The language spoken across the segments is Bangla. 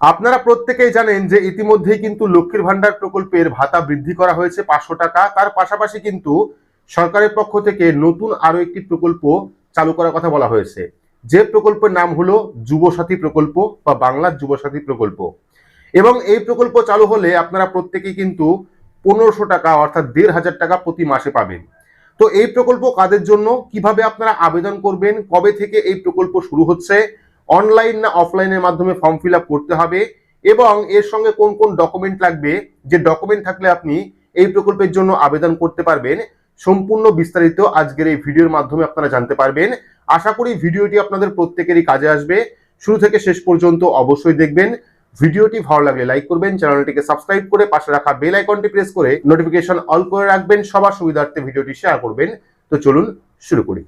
আপনারা প্রত্যেকেই জানেন যে ইতিমধ্যেই কিন্তু লক্ষ্মীর ভান্ডার প্রকল্পের ভাতা বৃদ্ধি করা হয়েছে পাঁচশো টাকা। তার পাশাপাশি কিন্তু সরকারের পক্ষ থেকে নতুন আরও একটি প্রকল্প চালু করার কথা বলা হয়েছে। যে প্রকল্পের নাম হলো যুবসাথী প্রকল্প বা বাংলার যুবসাথী প্রকল্প। এবং এই প্রকল্প চালু হলে আপনারা প্রত্যেকেই কিন্তু পনেরোশো টাকা অর্থাৎ দেড় হাজার টাকা প্রতি মাসে পাবেন। তো এই প্রকল্প কাদের জন্য? কীভাবে আপনারা আবেদন করবেন? কবে থেকে এই প্রকল্প শুরু হচ্ছে? অনলাইন না অফলাইনের মাধ্যমে ফর্ম ফিল করতে হবে এবং এর সঙ্গে কোন কোন ডকুমেন্ট লাগবে? যে ডকুমেন্ট থাকলে আপনি এই প্রকল্পের জন্য আবেদন করতে পারবেন। সম্পূর্ণ বিস্তারিত আজকের এই ভিডিওর মাধ্যমে আপনারা জানতে পারবেন। আশা করি ভিডিওটি আপনাদের প্রত্যেকেরই কাজে আসবে। শুরু থেকে শেষ পর্যন্ত অবশ্যই দেখবেন। ভিডিওটি ভালো লাগলে লাইক করবেন চ্যানেলটিকে সাবস্ক্রাইব করে পাশে রাখা বেল আইকনটি প্রেস করে নোটিফিকেশন অল করে রাখবেন। সবার সুবিধার্থে ভিডিওটি শেয়ার করবেন। তো চলুন শুরু করি।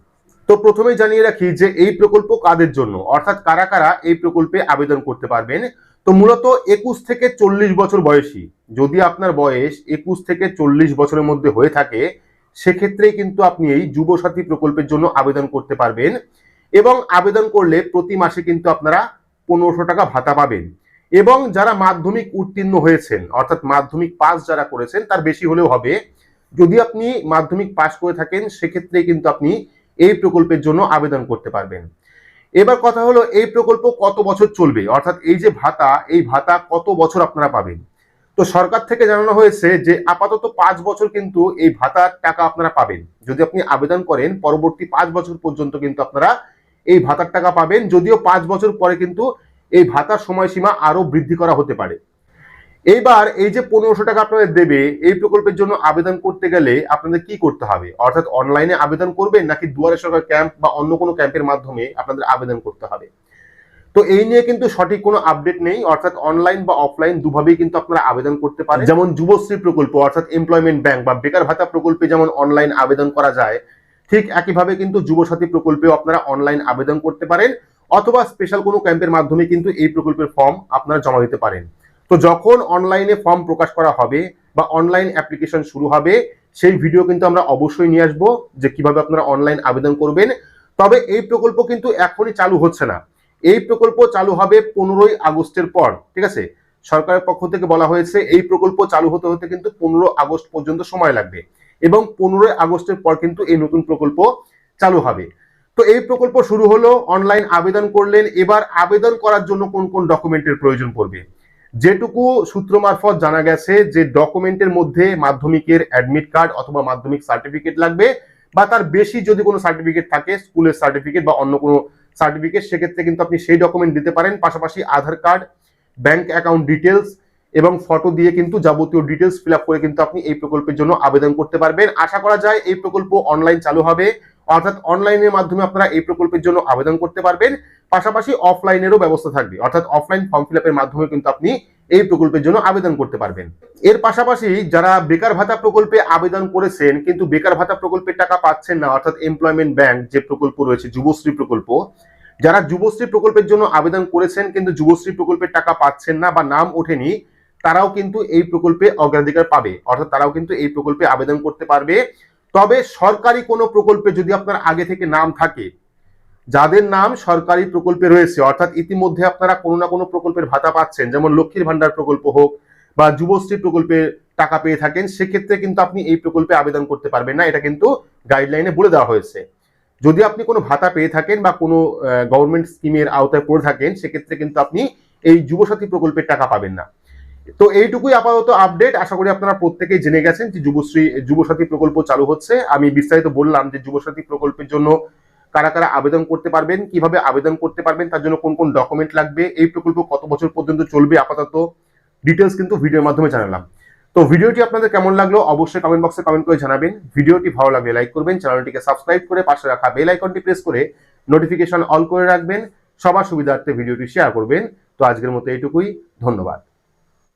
তো প্রথমেই জানিয়ে রাখি যে এই প্রকল্প কাদের জন্য? অর্থাৎ কারা কারা এই প্রকল্পে আবেদন করতে পারবেন? তো মূলত একুশ থেকে চল্লিশ বছর বয়সী, যদি আপনার বয়স একুশ থেকে চল্লিশ বছরের মধ্যে হয়ে থাকে, সেক্ষেত্রেই কিন্তু আপনি এই যুবসাথী প্রকল্পের জন্য আবেদন করতে পারবেন এবং আবেদন করলে প্রতি মাসে কিন্তু আপনারা পনেরোশো টাকা ভাতা পাবেন। এবং যারা মাধ্যমিক উত্তীর্ণ হয়েছেন, অর্থাৎ মাধ্যমিক পাস যারা করেছেন, তার বেশি হলেও হবে। যদি আপনি মাধ্যমিক পাস করে থাকেন সেক্ষেত্রে কিন্তু আপনি এই প্রকল্পের জন্য আবেদন করতে পারবেন। এবার কথা হলো, এই প্রকল্প কত বছর চলবে? অর্থাৎ এই যে ভাতা, এই ভাতা কত বছর আপনারা পাবেন? তো সরকার থেকে জানানো হয়েছে যে আপাতত পাঁচ বছর কিন্তু এই ভাতার টাকা আপনারা পাবেন। যদি আপনি আবেদন করেন, পরবর্তী পাঁচ বছর পর্যন্ত কিন্তু আপনারা এই ভাতার টাকা পাবেন। যদিও পাঁচ বছর পরে কিন্তু এই ভাতার সময়সীমা আরও বৃদ্ধি করা হতে পারে। এইবার এই যে পনেরোশো টাকা আপনাদের দেবে, এই প্রকল্পের জন্য আবেদন করতে গেলে আপনাদের কি করতে হবে? অর্থাৎ অনলাইনে আবেদন করবেন নাকি দুয়ারে সরকার ক্যাম্প বা অন্য কোনো ক্যাম্পের মাধ্যমে আপনাদের আবেদন করতে হবে? তো এই নিয়ে কিন্তু সঠিক কোনো আপডেট নেই, অর্থাৎ অনলাইন বা অফলাইন দুভাবেই কিন্তু আপনারা আবেদন করতে পারেন। যেমন যুবশ্রী প্রকল্প, অর্থাৎ এমপ্লয়মেন্ট ব্যাংক বা বেকার ভাতা প্রকল্পে যেমন অনলাইন আবেদন করা যায়, ঠিক একইভাবে কিন্তু যুবসাথী প্রকল্পেও আপনারা অনলাইন আবেদন করতে পারেন, অথবা স্পেশাল কোনো ক্যাম্পের মাধ্যমে কিন্তু এই প্রকল্পের ফর্ম আপনারা জমা দিতে পারেন। তো যখন অনলাইনে ফর্ম প্রকাশ করা হবে বা অনলাইন অ্যাপ্লিকেশন শুরু হবে, সেই ভিডিও কিন্তু আমরা অবশ্যই নিয়ে আসব যে কীভাবে আপনারা অনলাইন আবেদন করবেন। তবে এই প্রকল্প কিন্তু এখনই চালু হচ্ছে না। এই প্রকল্প চালু হবে পনেরোই আগস্টের পর, ঠিক আছে? সরকারের পক্ষ থেকে বলা হয়েছে এই প্রকল্প চালু হতে হতে কিন্তু পনেরো আগস্ট পর্যন্ত সময় লাগবে এবং পনেরোই আগস্টের পর কিন্তু এই নতুন প্রকল্প চালু হবে। তো এই প্রকল্প শুরু হলো অনলাইন আবেদন করলেন, এবার আবেদন করার জন্য কোন কোন ডকুমেন্টের প্রয়োজন পড়বে? যেটুকু সূত্র মারফত জানা গেছে যে ডকুমেন্টের মধ্যে মাধ্যমিকের অ্যাডমিট কার্ড অথবা মাধ্যমিক সার্টিফিকেট লাগবে, বা তার বেশি যদি কোনো সার্টিফিকেট থাকে, স্কুলের সার্টিফিকেট বা অন্য কোনো সার্টিফিকেট সেক্ষেত্রে কিন্তু আপনি সেই ডকুমেন্ট দিতে পারেন। পাশাপাশি Aadhaar card bank account details এবং ফটো দিয়ে কিন্তু যাবতীয় ডিটেলস ফিল করে কিন্তু আপনি এই প্রকল্পের জন্য আবেদন করতে পারবেন। আশা করা যায় এই প্রকল্প অনলাইন চালু হবে, অর্থাৎ অনলাইনের মাধ্যমে আপনারা এই প্রকল্পের জন্য আবেদন করতে পারবেন। পাশাপাশি অফলাইনেরও ব্যবস্থা থাকবে। অর্থাৎ অফলাইন ফর্ম ফিল আপের মাধ্যমে কিন্তু আপনি এই প্রকল্পের জন্য আবেদন করতে পারবেন। এর পাশাপাশি যারা বেকার ভাতা প্রকল্পে আবেদন করেছেন কিন্তু বেকার ভাতা প্রকল্পের টাকা পাচ্ছেন না, অর্থাৎ এমপ্লয়মেন্ট ব্যাংক যে প্রকল্প রয়েছে, যুবশ্রী প্রকল্প, যারা যুবশ্রী প্রকল্পের জন্য আবেদন করেছেন কিন্তু যুবশ্রী প্রকল্পের টাকা পাচ্ছেন না বা নাম ওঠেনি, তারাও কিন্তু এই প্রকল্পে অগ্রাধিকার পাবে। অর্থাৎ তারাও কিন্তু এই প্রকল্পে আবেদন করতে পারবে। তবে সরকারি কোনো প্রকল্পে যদি আপনার আগে থেকে নাম থাকে যাদের নাম সরকারি প্রকল্পে রয়েছে, অর্থাৎ ইতিমধ্যে আপনারা কোনো না কোনো প্রকল্পের ভাতা পাচ্ছেন, যেমন লক্ষ্মীর ভান্ডার প্রকল্প হোক বা যুবশ্রী প্রকল্পে টাকা পেয়ে থাকেন, সেক্ষেত্রে কিন্তু আপনি এই প্রকল্পে আবেদন করতে পারবেন না। এটা কিন্তু গাইডলাইনে বলে দেওয়া হয়েছে। যদি আপনি কোনো ভাতা পেয়ে থাকেন বা কোনো গভর্নমেন্ট স্কিমের আওতায় পড়ে থাকেন, সেক্ষেত্রে কিন্তু আপনি এই যুবসাথী প্রকল্পের টাকা পাবেন না। তো এইটুকুই আপাতত আপডেট আশা করি আপনারা প্রত্যেকেই জেনে গেছেন যে যুবশ্রী, যুবসাথী প্রকল্প চালু হচ্ছে। আমি বিস্তারিত বললাম যে যুবসাথী প্রকল্পের জন্য কারা কারা আবেদন করতে পারবেন, কীভাবে আবেদন করতে পারবেন, তার জন্য কোন কোন ডকুমেন্ট লাগবে, এই প্রকল্প কত বছর পর্যন্ত চলবে, আপাতত ডিটেলস কিন্তু ভিডিওর মাধ্যমে জানালাম। তো ভিডিওটি আপনাদের কেমন লাগল, অবশ্যই কমেন্ট বক্সে কমেন্ট করে জানাবেন। ভিডিওটি ভালো লাগলে লাইক করবেন চ্যানেলটিকে সাবস্ক্রাইব করে পাশে রাখা বেল আইকনটি প্রেস করে নোটিফিকেশন অল করে রাখবেন। সবার সুবিধার্থে ভিডিওটি শেয়ার করবেন। তো আজকের মতো এইটুকুই, ধন্যবাদ।